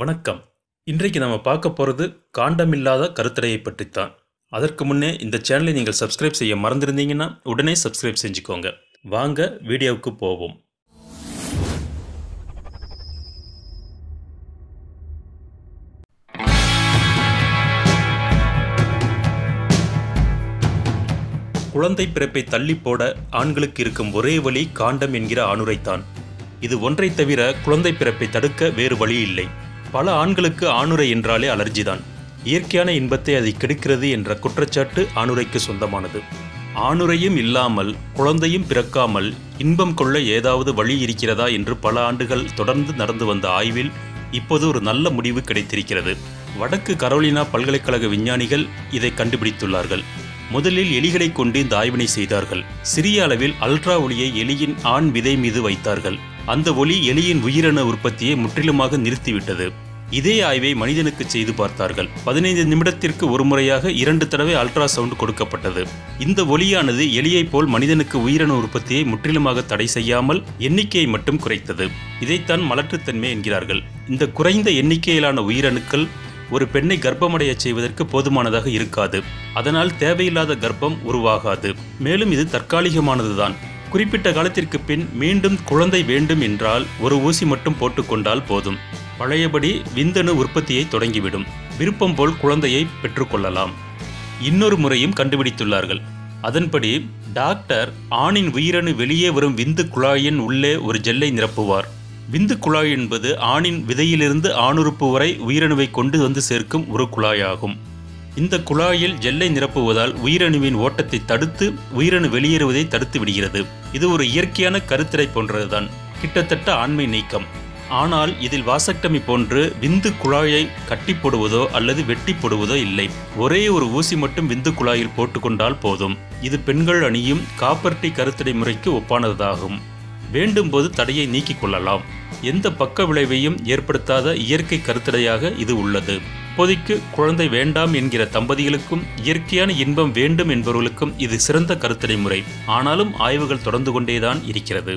வணக்கம். இன்றைக்கு நம்ம பார்க்க போகிறது காண்டமில்லாத கருத்தடையை பற்றித்தான். அதற்கு முன்னே இந்த சேனலை நீங்கள் சப்ஸ்கிரைப் செய்ய மறந்துருந்தீங்கன்னா உடனே சப்ஸ்கிரைப் செஞ்சுக்கோங்க. வாங்க வீடியோவுக்கு போவோம். குழந்தை பிறப்பை தள்ளி போட ஆண்களுக்கு இருக்கும் ஒரே வழி காண்டம் என்கிற ஆணுரைத்தான். இது ஒன்றை தவிர குழந்தை பிறப்பை தடுக்க வேறு வழி இல்லை. பல ஆண்களுக்கு ஆணுரை என்றாலே அலர்ஜிதான். இயற்கையான இன்பத்தை அது கெடுக்கிறது என்ற குற்றச்சாட்டு ஆணுரைக்கு சொந்தமானது. ஆணுரையும் இல்லாமல் குழந்தையும் பிறக்காமல் இன்பம் கொள்ள ஏதாவது வழி இருக்கிறதா என்று பல ஆண்டுகள் தொடர்ந்து நடந்து வந்த ஆய்வில் இப்போது ஒரு நல்ல முடிவு கிடைத்திருக்கிறது. வடக்கு கரோலினா பல்கலைக்கழக விஞ்ஞானிகள் இதை கண்டுபிடித்துள்ளார்கள். முதலில் எலிகளை கொண்டு இந்த ஆய்வினை செய்தார்கள். சிறிய அளவில் அல்ட்ரா ஒளியை எலியின் ஆண் விதை மீது வைத்தார்கள். அந்த ஒளி எலியின் உயிரணு உற்பத்தியை முற்றிலுமாக நிறுத்திவிட்டது. இதே ஆய்வை மனிதனுக்கு செய்து பார்த்தார்கள். பதினைந்து நிமிடத்திற்கு ஒரு முறையாக இரண்டு தடவை அல்ட்ராசவுண்ட் கொடுக்கப்பட்டது. இந்த ஒலியானது எலியைப் போல் மனிதனுக்கு உயிரணு உற்பத்தியை முற்றிலுமாக தடை செய்யாமல் எண்ணிக்கையை மட்டும் குறைத்தது. இதைத்தான் மலட்டுத்தன்மை என்கிறார்கள். இந்த குறைந்த எண்ணிக்கையிலான உயிரணுக்கள் ஒரு பெண்ணை கர்ப்பமடையச் செய்வதற்கு போதுமானதாக இருக்காது. அதனால் தேவையில்லாத கர்ப்பம் உருவாகாது. மேலும் இது தற்காலிகமானதுதான். குறிப்பிட்ட காலத்திற்கு பின் மீண்டும் குழந்தை வேண்டும் என்றால் ஒரு ஊசி மட்டும் போட்டுக்கொண்டால் போதும். பழையபடி விந்தணு உற்பத்தியை தொடங்கிவிடும். விருப்பம் போல் குழந்தையை பெற்றுக்கொள்ளலாம். இன்னொரு முறையும் கண்டுபிடித்துள்ளார்கள். அதன்படி டாக்டர் ஆணின் உயிரணு வெளியே வரும் விந்து குழாயின் உள்ளே ஒரு ஜெல்லை நிரப்புவார். விந்து குழாய் என்பது ஆணின் விதையிலிருந்து ஆணுறுப்பு வரை உயிரணுவை கொண்டு வந்து சேர்க்கும் ஒரு குழாயாகும். இந்த குழாயில் ஜெல்லை நிரப்புவதால் உயிரணுவின் ஓட்டத்தை தடுத்து உயிரணு வெளியேறுவதை தடுத்து விடுகிறது. இது ஒரு இயற்கையான கருத்திரை போன்றதுதான். கிட்டத்தட்ட ஆண்மை நீக்கம். ஆனால் இதில் வாசக்டமி போன்று விந்து குழாயை கட்டி போடுவதோ அல்லது வெட்டி போடுவதோ இல்லை. ஒரே ஒரு ஊசி மட்டும் விந்து குழாயில் போட்டுக்கொண்டால் போதும். இது பெண்கள் அணியும் காப்பர்டி கருத்தடை முறைக்கு ஒப்பானதாகும். வேண்டும் போது தடையை நீக்கிக் கொள்ளலாம். எந்த பக்க விளைவையும் ஏற்படுத்தாத இயற்கை கருத்தடையாக இது உள்ளது. இப்போதைக்கு குழந்தை வேண்டாம் என்கிற தம்பதிகளுக்கும் இயற்கையான இன்பம் வேண்டும் என்பவர்களுக்கும் இது சிறந்த கருத்தடை முறை. ஆனாலும் ஆய்வுகள் தொடர்ந்து கொண்டேதான் இருக்கிறது.